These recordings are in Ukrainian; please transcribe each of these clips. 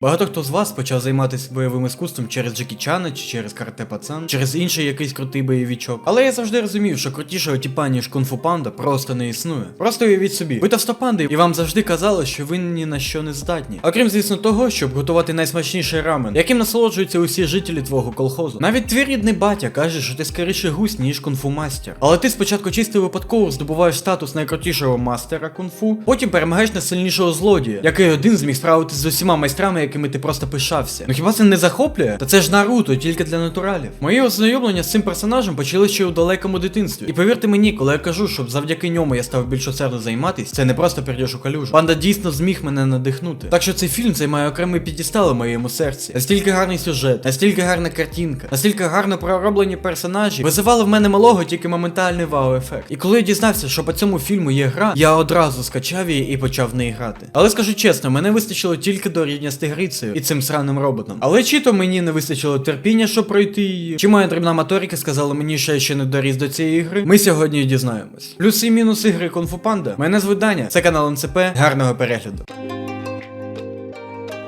Багато хто з вас почав займатися бойовим іскусством через Джекі Чана чи через карате пацан, через інший якийсь крутий бойовичок. Але я завжди розумів, що крутішого тіпа, ніж кунг-фу панда, просто не існує. Просто уявіть собі, ви товстопанди, і вам завжди казали, що ви ні на що не здатні. Окрім, звісно, того, щоб готувати найсмачніший рамен, яким насолоджуються усі жителі твого колхозу. Навіть твій рідний батя каже, що ти скоріше гусь, ніж кунг-фу мастер. Але ти спочатку чисто випадково здобуваєш статус найкрутішого мастера кунг-фу, потім перемагаєш найсильнішого злодія, який один зміг справитися з усіма майстрами, якими ти просто пишався. Ну хіба це не захоплює? Та це ж Наруто, тільки для натуралів. Мої ознайомлення з цим персонажем почали ще у далекому дитинстві. І повірте мені, коли я кажу, що завдяки ньому я став більш усердно займатись, це не просто перейдеш у калюжу. Панда дійсно зміг мене надихнути. Так що цей фільм займає окремий підістал моєму серці. Настільки гарний сюжет, настільки гарна картинка, настільки гарно пророблені персонажі, визивали в мене малого тільки моментальний вау-ефект. І коли я дізнався, що по цьому фільму є гра, я одразу скачав її і почав в неї грати. Але скажу чесно, мене вистачило тільки до рівня з тигрицею і цим сраним роботом. Але чи то мені не вистачило терпіння, щоб пройти її, чи моя дрібна моторика сказала мені, що я ще не доріс до цієї гри. Ми сьогодні і дізнаємось. Плюси і мінуси гри Fu Panda. Мене звуть Даня, це канал НЦП. Гарного перегляду.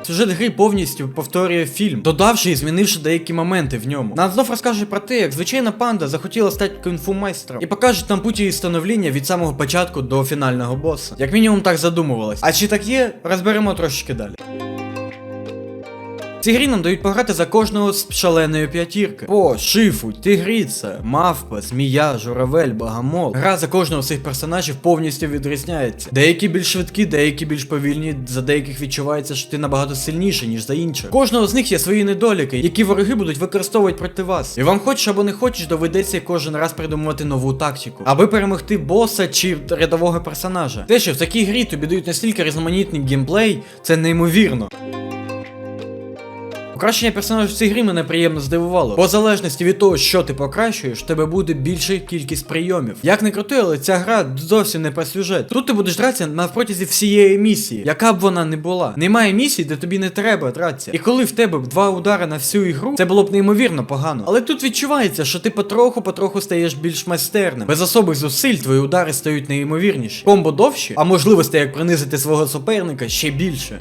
Сюжет гри повністю повторює фільм, додавши і змінивши деякі моменти в ньому. Нам знов розкаже про те, як звичайна панда захотіла стати кунг-фу майстром і покаже нам путь її становлення від самого початку до фінального боса. Як мінімум так задумувалось. А чи так є, розберемо трошечки далі. В цій грі нам дають пограти за кожного з шаленої п'ятірки. По, шифу, тигриця, мавпа, змія, журавель, багамол. Гра за кожного з цих персонажів повністю відрізняється. Деякі більш швидкі, деякі більш повільні, за деяких відчувається, що ти набагато сильніший, ніж за інших. Кожного з них є свої недоліки, які вороги будуть використовувати проти вас. І вам хочеш або не хочеш, доведеться кожен раз придумувати нову тактику, аби перемогти боса чи рядового персонажа. Те, що в такій грі тобі дають настільки різноманітний геймплей, це неймовірно. Покращення персонажів в цій грі мене приємно здивувало. По залежності від того, що ти покращуєш, тебе буде більша кількість прийомів. Як не крути, але ця гра зовсім не про сюжет. Тут ти будеш дратися на протязі всієї місії, яка б вона не була. Немає місії, де тобі не треба дратися. І коли в тебе два удари на всю ігру, це було б неймовірно погано. Але тут відчувається, що ти потроху-потроху стаєш більш майстерним. Без особих зусиль твої удари стають неймовірніші. Комбо довші, а можливостей як принизити свого суперника ще більше.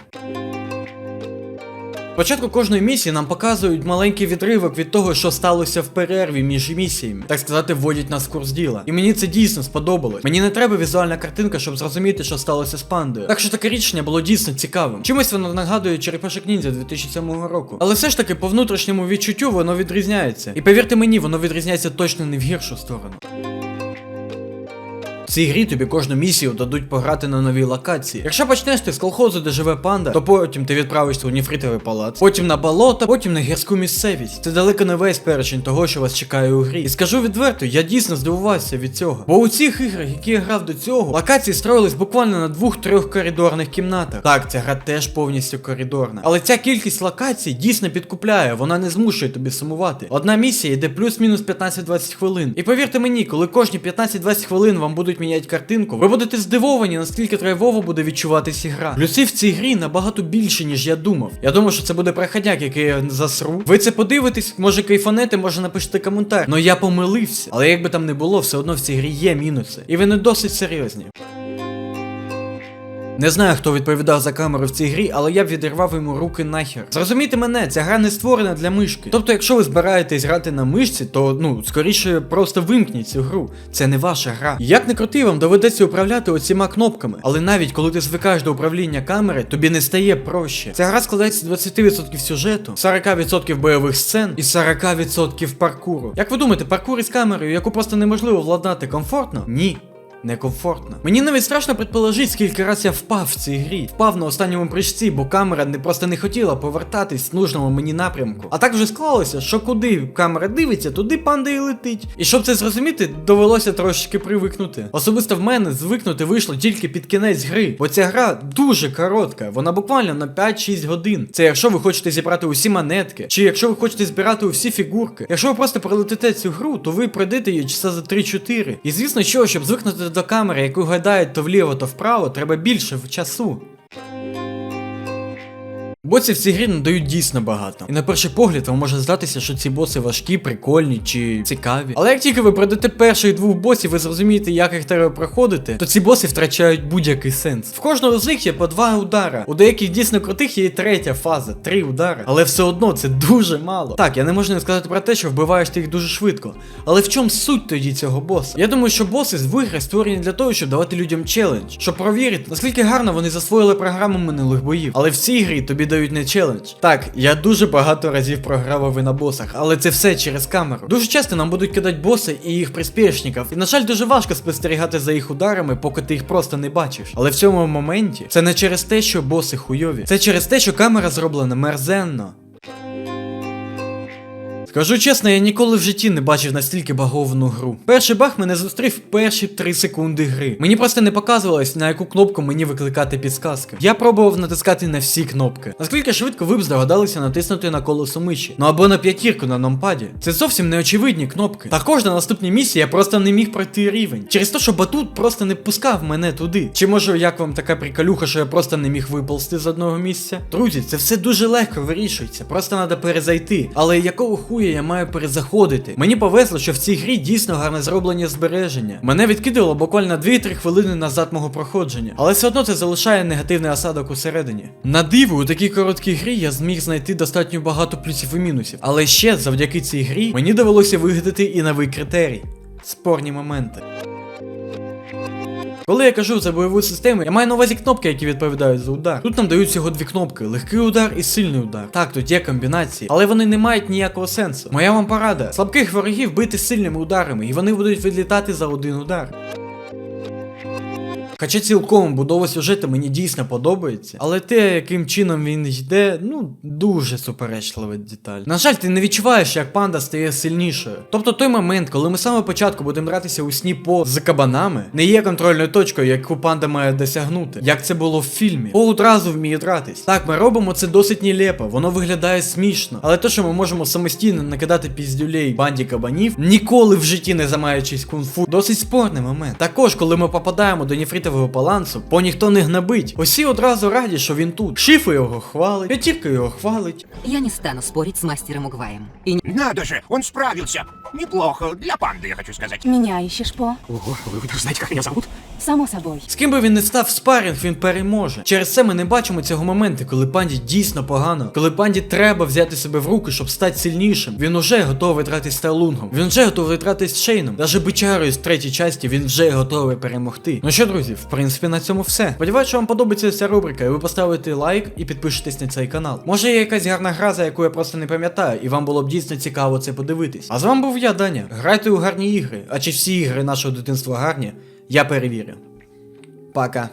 Спочатку кожної місії нам показують маленький відривок від того, що сталося в перерві між місіями. Так сказати, вводять нас в курс діла. І мені це дійсно сподобалось. Мені не треба візуальна картинка, щоб зрозуміти, що сталося з пандою. Так що таке рішення було дійсно цікавим. Чимось воно нагадує черепашок ніндзя 2007 року. Але все ж таки по внутрішньому відчуттю воно відрізняється. І повірте мені, воно відрізняється точно не в гіршу сторону. Цій грі тобі кожну місію дадуть пограти на новій локації. Якщо почнеш ти з колхозу, де живе панда, то потім ти відправишся у Ніфритовий палац, потім на болото, потім на гірську місцевість. Це далеко не весь перечень того, що вас чекає у грі. І скажу відверто, я дійсно здивувався від цього. Бо у цих іграх, які я грав до цього, локації строїлись буквально на двох-трьох коридорних кімнатах. Так, ця гра теж повністю коридорна. Але ця кількість локацій дійсно підкупляє, вона не змушує тобі сумувати. Одна місія йде плюс-мінус 15-20 хвилин. І повірте мені, коли кожні 15-20 хвилин вам будуть міняти картинку, ви будете здивовані, наскільки драйвово буде відчуватися гра. Плюси в цій грі набагато більше, ніж я думав. Я думав, що це буде проходяк, який я засру. Ви це подивитесь, може кайфанете, може напишете коментар. Но я помилився. Але як би там не було, все одно в цій грі є мінуси. І вони досить серйозні. Не знаю, хто відповідав за камеру в цій грі, але я б відірвав йому руки нахер. Зрозумійте мене, ця гра не створена для мишки. Тобто, якщо ви збираєтесь грати на мишці, то ну скоріше просто вимкніть цю гру. Це не ваша гра. Як не крути, вам доведеться управляти оціма кнопками. Але навіть коли ти звикаєш до управління камери, тобі не стає проще. Ця гра складається з 20% сюжету, 40% бойових сцен і 40% паркуру. Як ви думаєте, паркур із камерою, яку просто неможливо владнати комфортно? Ні. Некомфортно. Мені навіть страшно предположити, скільки раз я впав в цій грі. Впав на останньому прыжці, бо камера не просто не хотіла повертатись в нужному мені напрямку. А так вже склалося, що куди камера дивиться, туди панда і летить. І щоб це зрозуміти, довелося трошечки привикнути. Особисто в мене звикнути вийшло тільки під кінець гри, бо ця гра дуже коротка, вона буквально на 5-6 годин. Це якщо ви хочете зібрати усі монетки, чи якщо ви хочете збирати усі фігурки. Якщо ви просто пролетите цю гру, то ви пройдете її часа за 3-4. І звісно, що, щоб звикнути до камери, яку гадають то вліво, то вправо, треба більше часу. Босів в цій грі надають дійсно багато. І на перший погляд вам може здатися, що ці боси важкі, прикольні чи цікаві. Але як тільки ви пройдете перших двох босів, ви зрозумієте, як їх треба проходити, то ці боси втрачають будь-який сенс. В кожного з них є по два удара. У деяких дійсно крутих є і третя фаза, три удари. Але все одно це дуже мало. Так, я не можу не сказати про те, що вбиваєш ти їх дуже швидко. Але в чому суть тоді цього боса? Я думаю, що боси з вигри створені для того, щоб давати людям челендж, щоб провірити, наскільки гарно вони засвоїли програму минулих боїв. Але в цій грі тобі дають не челендж. Так, я дуже багато разів програвав і на босах, але це все через камеру. Дуже часто нам будуть кидати боси і їх приспішників. І на жаль, дуже важко спостерігати за їх ударами, поки ти їх просто не бачиш. Але в цьому моменті це не через те, що боси хуйові, це через те, що камера зроблена мерзенно. Скажу чесно, я ніколи в житті не бачив настільки баговану гру. Перший баг мене зустрів перші 3 секунди гри. Мені просто не показувалось, на яку кнопку мені викликати підсказки. Я пробував натискати на всі кнопки. Наскільки швидко ви б здогадалися натиснути на колесо миші, ну або на п'ятірку на номпаді. Це зовсім неочевидні кнопки. Також на наступній місії я просто не міг пройти рівень. Через те, що батут просто не пускав мене туди. Чи може як вам така приколюха, що я просто не міг виползти з одного місця? Друзі, це все дуже легко вирішується, просто треба перезайти. Але якого хуя я маю перезаходити? Мені повезло, що в цій грі дійсно гарне зроблення збереження. Мене відкидало буквально 2-3 хвилини назад мого проходження, але все одно це залишає негативний осадок усередині. На диво, у такій короткій грі я зміг знайти достатньо багато плюсів і мінусів. Але ще завдяки цій грі мені довелося вигадати і новий критерій спорні моменти. Коли я кажу за бойову систему, я маю на увазі кнопки, які відповідають за удар. Тут нам дають всього дві кнопки: легкий удар і сильний удар. Так, тут є комбінації, але вони не мають ніякого сенсу. Моя вам порада: слабких ворогів бити сильними ударами, і вони будуть відлітати за один удар. Хоча цілком будова сюжету мені дійсно подобається, але те, яким чином він йде, ну дуже суперечлива деталь. На жаль, ти не відчуваєш, як панда стає сильнішою. Тобто той момент, коли ми з початку будемо гратися у сні по з кабанами, не є контрольною точкою, яку панда має досягнути, як це було в фільмі. По одразу вміє дратись. Так, ми робимо це досить нелепо, воно виглядає смішно. Але те, що ми можемо самостійно накидати піздюлей банді кабанів, ніколи в житті не замаючись кунг-фу, досить спорний момент. Також, коли ми попадаємо до нефритового балансу, по ніхто не гнобить. Усі одразу раді, що він тут. Шифу його хвалить, п'ятірка його хвалить. Я не стану спорить с мастером Угваем. И не- Надо же, он справился. Неплохо. Для панды, я хочу сказать. Меня ищешь по? Ого, вы даже знаете, как меня зовут? Само собой. З ким би він не став спарінг, він переможе. Через це ми не бачимо цього моменту, коли панді дійсно погано, коли панді треба взяти себе в руки, щоб стати сильнішим. Він уже готовий трати стайлунгом. Він вже готовий трати з шейном. Даже бичарою з третій часті він вже готовий перемогти. Ну що, друзі, в принципі, на цьому все. Сподіваюсь, що вам подобається ця рубрика, і ви поставите лайк і підпишетесь на цей канал. Може є якась гарна гра, за яку я просто не пам'ятаю, і вам було б дійсно цікаво це подивитись. А з вами був я, Даня. Грайте у гарні ігри. А чи всі ігри нашого дитинства гарні? Я перевірю. Пока.